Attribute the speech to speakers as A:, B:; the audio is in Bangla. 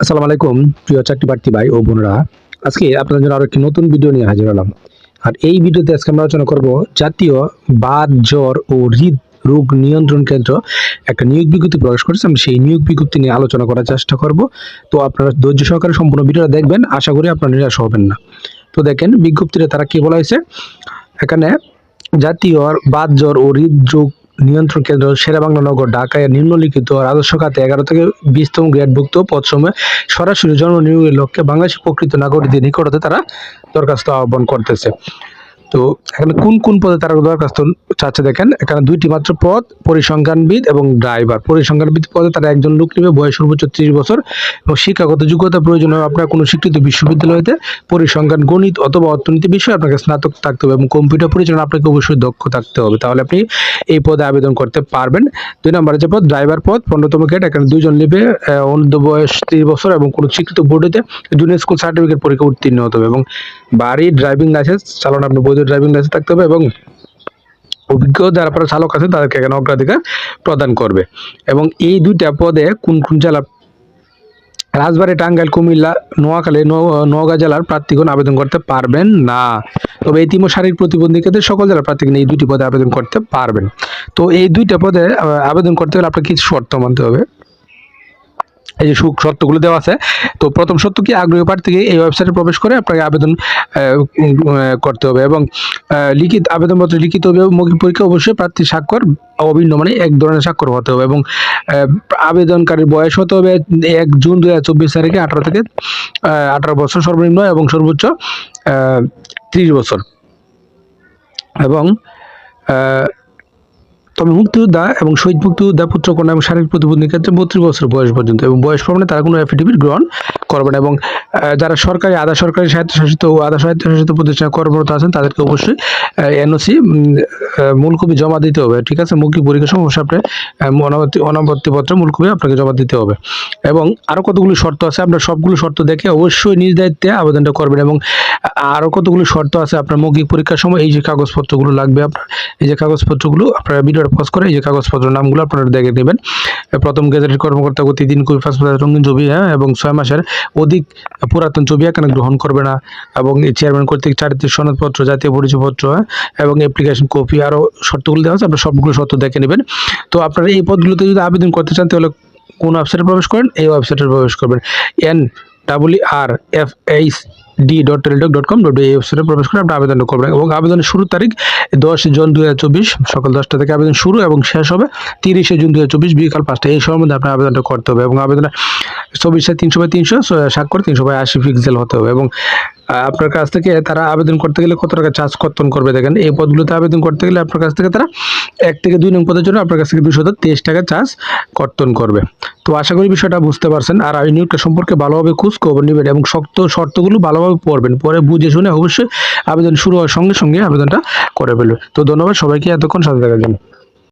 A: আসসালামু আলাইকুম, প্রিয় চাকরি প্রার্থী ভাই ও বোনরা। আজকে আপনাদের জন্য আরও একটি নতুন ভিডিও নিয়ে হাজির হলাম। আর এই ভিডিওতে আজকে আমরা আলোচনা করব জাতীয় বাত জ্বর ও হৃদ রোগ নিয়ন্ত্রণ কেন্দ্র একটা নিয়োগ বিজ্ঞপ্তি প্রকাশ করেছে। আমি সেই নিয়োগ বিজ্ঞপ্তি নিয়ে আলোচনা করার চেষ্টা করব। তো আপনারা ধৈর্য সহকারে সম্পূর্ণ ভিডিওটা দেখবেন। আশা করি আপনারা নিরাশ হবেন না। তো দেখেন বিজ্ঞপ্তিতে তারা কি বলা হয়েছে? এখানে জাতীয় বাত জ্বর ও হৃদ হৃদরোগ নিয়ন্ত্রণ কেন্দ্র শেরেবাংলা নগর, ঢাকায় নিম্নলিখিত রাজস্ব খাতে এগারো থেকে বিশতম গ্রেডভুক্ত পদসমূহে সরাসরি জন্ম নিয়োগের লক্ষ্যে বাংলাদেশের প্রকৃত নাগরিকদের নিকটতে তারা দরখাস্ত আহ্বান করতেছে। তো এখানে কোন কোন পদে তারা দরখাস্ত চাচ্ছে দেখেন? এখানে দুইটি মাত্র পদ, পরিসংখ্যানবিদ এবং ড্রাইভার। পরিসংখ্যানবিদ পদে তারা একজন লোক নেবে, বয়স সর্বোচ্চ ত্রিশ বছর এবং শিক্ষাগত যোগ্যতা প্রয়োজন হবে আপনার কোনো স্বীকৃত বিশ্ববিদ্যালয়তে। পরিসংখ্যান, গণিত অথবা অর্থনীতি বিষয়ে আপনাকে স্নাতক থাকতে হবে এবং কম্পিউটার পরিচালনা আপনাকে অবশ্যই দক্ষ থাকতে হবে। তাহলে আপনি এই পদে আবেদন করতে পারবেন। দুই নম্বরে যে পদ, ড্রাইভার পদ, পনেরোতম গেট এখানে দুজন নেবে অনূর্ধ্ব বয়স ত্রিশ বছর এবং কোনো স্বীকৃত বোর্ডেতে জুনিয়র স্কুল সার্টিফিকেট পরীক্ষা উত্তীর্ণ হতে হবে এবং বাড়ি, ড্রাইভিং লাইসেন্স চালানো আপনি ড্রাইভিং লাইসেন্স থাকতে হবে এবং অভিজ্ঞ যারা আপনারা চালক আছে তাদেরকে এখানে অগ্রাধিকার প্রদান করবে। এবং এই দুইটা পদে কোন কোন জেলা? রাজবাড়ী, টাঙ্গাইল, কুমিল্লা, নোয়াখালী, নও- নওগাঁ জেলার প্রার্থীগণ আবেদন করতে পারবেন না। তবে এতিম ও শারীরিক প্রতিবন্ধীদের সকল জেলার প্রার্থীগণ এই দুটি পদে আবেদন করতে পারবেন। তো এই দুইটা পদে আবেদন করতে গেলে আপনাকে কিছু শর্ত মানতে হবে? এই যে সুখ শর্তগুলো দেওয়া আছে। তো প্রথম শর্ত কি? আগ্রহী প্রার্থীকে এই ওয়েবসাইটে প্রবেশ করে আপনাকে আবেদন করতে হবে এবং লিখিত, আবেদনপত্র লিখিত হবে মৌখিক পরীক্ষা অবশ্যই প্রার্থী স্বাক্ষর অভিন্ন মানে এক ধরনের স্বাক্ষর হতে হবে এবং আবেদনকারীর বয়স হতে হবে এক জুন দু হাজার চব্বিশ তারিখে আঠারো থেকে আঠারো বছর সর্বনিম্ন এবং সর্বোচ্চ ত্রিশ বছর। এবং তবে মুক্তিযোদ্ধা এবং শহীদ মুক্তিযোদ্ধা পুত্রকন্যা এবং শারীরিক প্রতিবন্ধীর ক্ষেত্রে বত্রিশ বছর বয়স পর্যন্ত এবং বয়স প্রমাণে তারা কোনো অ্যাফিডেভিট গ্রহণ করবে না এবং যারা সরকারি, আধা সরকারি স্বায়ত্তশাসিত ও আধা স্বায়ত্তশাসিত প্রতিষ্ঠানে কর্মরত আছেন, তাদেরকে অবশ্যই এনওসি মূল কপি জমা দিতে হবে, ঠিক আছে? মৌখিক পরীক্ষার সমস্যা আপনি অনাবর্তী অনাবর্তী পত্রে, মূল কপি আপনাকে জমা দিতে হবে। এবং আরও কতগুলো শর্ত আছে, আপনার সবগুলো শর্ত দেখে অবশ্যই নিজ দায়িত্বে আবেদনটা করবেন এবং আরও কতগুলো শর্ত আছে আপনার মৌখিক পরীক্ষার সময়, এই যে কাগজপত্রগুলো লাগবে আপনার, এই যে কাগজপত্রগুলো আপনারা ভিডিওটা পজ করে যে কাগজপত্র নামগুলো আপনারা দেখে নেবেন। প্রথম গেজেটের কর্মকর্তা গতি তিন কপি পাসপোর্ট রঙিন ছবি হ্যাঁ এবং ছয় মাসের অধিক পুরাতন ছবি এখানে গ্রহণ করবে না। এবং চেয়ারম্যান কর্তৃক চারিত্রিক সনদপত্র জাতীয় পরিচয়পত্র হ্যাঁ, এবং অ্যাপ্লিকেশন কপি আরও শর্তগুলো দেওয়া আছে আপনারা সবগুলো শর্ত দেখে নেবেন। তো আপনারা এই পদগুলোতে যদি আবেদন করতে চান তাহলে কোন ওয়েবসাইটে প্রবেশ করেন? এই ওয়েবসাইটে প্রবেশ করবেন। N double R F D dot Teletalk dot com dot এই ওয়েবসাইটে প্রবেশ করে আপনি আবেদন করবেন এবং আবেদনের শুরুর তারিখ দশ জুন দু হাজার চব্বিশ, সকাল দশটা থেকে আবেদন শুরু এবং শেষ হবে তিরিশে জুন দু হাজার চব্বিশ, বিকাল পাঁচটা এই সময়ের মধ্যে আপনার আবেদনটা করতে হবে এবং আবেদনের চব্বিশে তিনশো বাই তিনশো স্বাক্ষর তিনশো বাই আশি পিক্সেল হতে হবে এবং আপনার কাছ থেকে তারা আবেদন করতে গেলে কত টাকা চার্জ কর্তন করবে দেখেন। এই পদগুলোতে আবেদন করতে গেলে আপনার কাছ থেকে তারা এক থেকে দুই নং পদের জন্য আপনার কাছ থেকে দুশো তেইশ টাকা চার্জ কর্তন করবে। তো আশা করি বিষয়টা বুঝতে পারছেন। আর এই নিয়োগটা সম্পর্কে ভালোভাবে খোঁজ খবর নেবেন এবং শক্ত শর্তগুলো ভালোভাবে পড়বেন। পরে বুঝে শুনে অবশ্যই আবেদন শুরু হওয়ার সঙ্গে সঙ্গে আবেদনটা করে ফেলবে। তো ধন্যবাদ সবাইকে, এতক্ষণ সাথে থাকার জন্য।